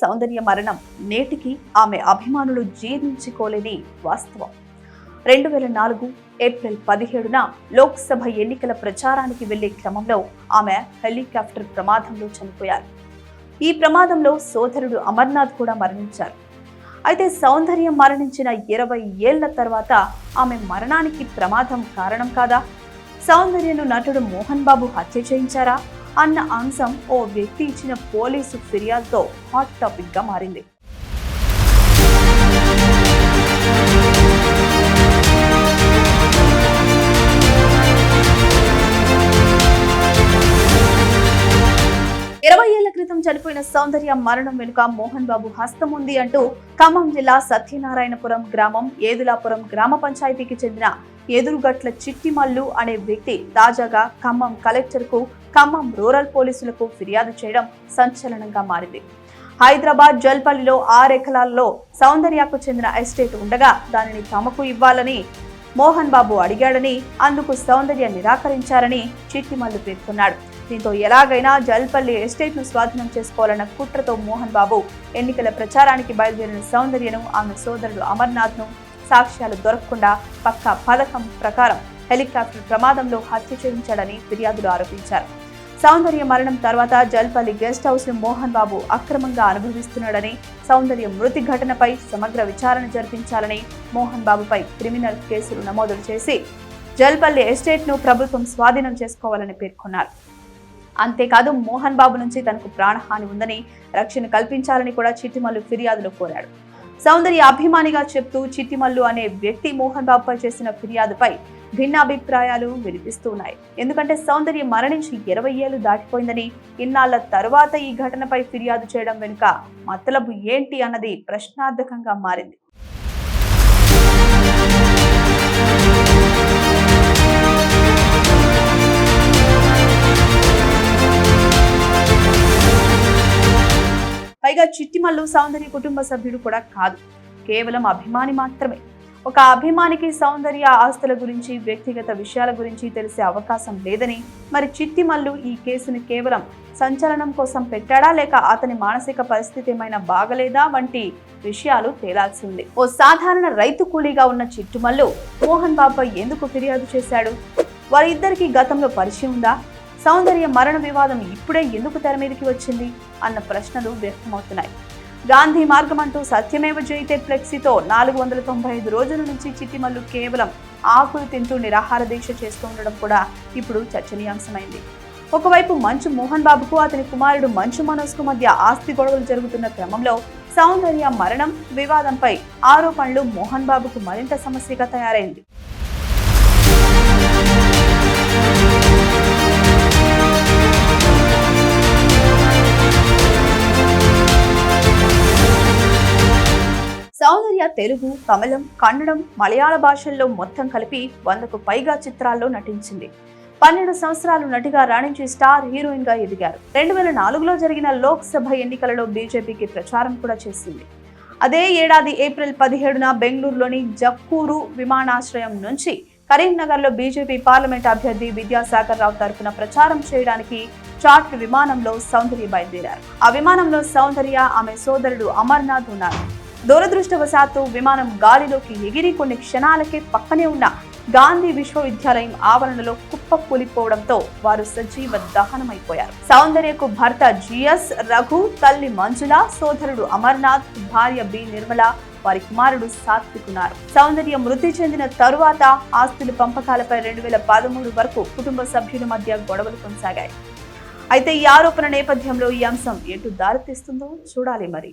సౌందర్య మరణం నేటికి ఆమె అభిమానులు జీర్ణించుకోలేని వాస్తవం. రెండు వేల నాలుగు ఏప్రిల్ పదిహేడున లోక్సభ ఎన్నికల ప్రచారానికి వెళ్ళే క్రమంలో ఆమె హెలికాప్టర్ ప్రమాదంలో చనిపోయారు. ఈ ప్రమాదంలో సోదరుడు అమర్నాథ్ కూడా మరణించారు. అయితే సౌందర్యం మరణించిన ఇరవై ఏళ్ళ తర్వాత ఆమె మరణానికి ప్రమాదం కారణం కాదా? సౌందర్యను నటుడు మోహన్ బాబు హత్య చేయించారా? అన్న అంశం ఓ వ్యక్తి ఇచ్చిన పోలీసు ఫిర్యాదుతో హాట్ టాపిక్గా మారింది. ఇరవై ఏళ్ళ క్రితం చనిపోయిన సౌందర్య మరణం వెనుక మోహన్ బాబు హస్తం ఉంది అంటూ ఖమ్మం జిల్లా సత్యనారాయణపురం గ్రామం ఏదులాపురం గ్రామ పంచాయతీకి చెందిన ఎదురుగట్ల చిట్టిమల్లు అనే వ్యక్తి తాజాగా ఖమ్మం కలెక్టర్కు ఖమ్మం రూరల్ పోలీసులకు ఫిర్యాదు చేయడం సంచలనంగా మారింది. హైదరాబాద్ జల్పల్లిలో ఆరు ఎకరాల్లో సౌందర్యకు చెందిన ఎస్టేట్ ఉండగా దానిని తమకు ఇవ్వాలని మోహన్ బాబు అడిగాడని అందుకు సౌందర్య నిరాకరించారని చిట్టిమల్లు పేర్కొన్నాడు. దీంతో ఎలాగైనా జల్పల్లి ఎస్టేట్ను స్వాధీనం చేసుకోవాలన్న కుట్రతో మోహన్ బాబు ఎన్నికల ప్రచారానికి బయలుదేరిన సౌందర్యను ఆమె సోదరుడు అమర్నాథ్ను సాక్ష్యాలు దొరకకుండా పక్క పథకం ప్రకారం హెలికాప్టర్ ప్రమాదంలో హత్య చేయించాడని ఫిర్యాదులు ఆరోపించారు. సౌందర్య మరణం తర్వాత జల్పల్లి గెస్ట్ హౌస్ను మోహన్ బాబు అక్రమంగా అనుభవిస్తున్నాడని సౌందర్య మృతి ఘటనపై సమగ్ర విచారణ జరిపించాలని మోహన్ బాబుపై క్రిమినల్ కేసులు నమోదు చేసి జల్పల్లి ఎస్టేట్ను ప్రభుత్వం స్వాధీనం చేసుకోవాలని పేర్కొన్నారు. అంతేకాదు మోహన్ బాబు నుంచి తనకు ప్రాణహాని ఉందని రక్షణ కల్పించాలని కూడా చిట్టిమల్లు ఫిర్యాదులో కోరాడు. సౌందర్య అభిమానిగా చెప్తూ చిట్టిమల్లు అనే వ్యక్తి మోహన్ బాబుపై చేసిన ఫిర్యాదుపై భిన్నాభిప్రాయాలు వినిపిస్తున్నాయి. ఎందుకంటే సౌందర్య మరణించి ఇరవై ఏళ్ళు దాటిపోయిందని ఇన్నాళ్ళ తరువాత ఈ ఘటనపై ఫిర్యాదు చేయడం వెనుక మతలబు ఏంటి అన్నది ప్రశ్నార్థకంగా మారింది. పైగా చిట్టిమల్లు సౌందర్య కుటుంబ సభ్యుడు కూడా కాదు. కేవలం అభిమాని మాత్రమే. ఒక అభిమానికి సౌందర్య ఆస్తుల గురించి వ్యక్తిగత విషయాల గురించి తెలిసే అవకాశం లేదని మరి చిట్టిమల్లు ఈ కేసుని కేవలం సంచలనం కోసం పెట్టాడా లేక అతని మానసిక పరిస్థితి ఏమైనా బాగలేదా వంటి విషయాలు తేలాల్సి ఉంది. ఓ సాధారణ రైతు కూలీగా ఉన్న చిట్టుమల్లు మోహన్ బాబాయ్ ఎందుకు ఫిర్యాదు చేశాడు? వారిద్దరికీ గతంలో పరిచయం ఉందా? సౌందర్య మరణ వివాదం ఇప్పుడే ఎందుకు తెర మీదకి వచ్చింది అన్న ప్రశ్నలు వ్యక్తమవుతున్నాయి. గాంధీ మార్గం అంటూ సత్యమేవ జయితే ఫ్లెక్సీతో నాలుగు వందల తొంభై ఐదు రోజుల నుంచి చిట్టిమల్లు కేవలం ఆకులు తింటూ నిరాహార దీక్ష చేస్తూ ఉండడం కూడా ఇప్పుడు చర్చనీయాంశమైంది. ఒకవైపు మంచు మోహన్ బాబుకు అతని కుమారుడు మంచు మనోజ్కు మధ్య ఆస్తి గొడవలు జరుగుతున్న క్రమంలో సౌందర్య మరణం వివాదంపై ఆరోపణలు మోహన్ బాబుకు మరింత సమస్యగా తయారైంది. సౌందర్య తెలుగు తమిళం కన్నడం మలయాళ భాషల్లో మొత్తం కలిపి వందకు పైగా చిత్రాల్లో నటించింది. పన్నెండు సంవత్సరాలు నటిగా రాణించి స్టార్ హీరోయిన్గా ఎదిగారు. రెండు వేల నాలుగులో జరిగిన లోక్సభ ఎన్నికలలో బీజేపీకి ప్రచారం కూడా చేసింది. అదే ఏడాది ఏప్రిల్ పదిహేడున బెంగళూరులోని జక్కూరు విమానాశ్రయం నుంచి కరీంనగర్లో బీజేపీ పార్లమెంట్ అభ్యర్థి విద్యాసాగర్ రావు తరఫున ప్రచారం చేయడానికి చార్ట్ విమానంలో సౌందర్య బయలుదేరారు. ఆ విమానంలో సౌందర్య ఆమె సోదరుడు అమర్నాథ్ ఉన్నారు. దురదృష్టవశాత్తు విమానం గాలిలోకి ఎగిరి కొన్ని క్షణాలకే పక్కనే ఉన్న గాంధీ విశ్వవిద్యాలయం ఆవరణలో కుప్ప కూలిపోవడంతో వారు సజీవ దహనమైపోయారు. సౌందర్యకు భర్త జిఎస్ రఘు తల్లి మంజుల సోదరుడు అమర్నాథ్ భార్య బి నిర్మల వారి కుమారుడు సాత్వికున్నారు సౌందర్య మృతి చెందిన తరువాత ఆస్తుల పంపకాలపై రెండు వేల పదమూడు వరకు కుటుంబ సభ్యుల మధ్య గొడవలు కొనసాగాయి. అయితే ఈ ఆరోపణ నేపథ్యంలో ఈ అంశం ఎటు దారితీస్తుందో చూడాలి మరి.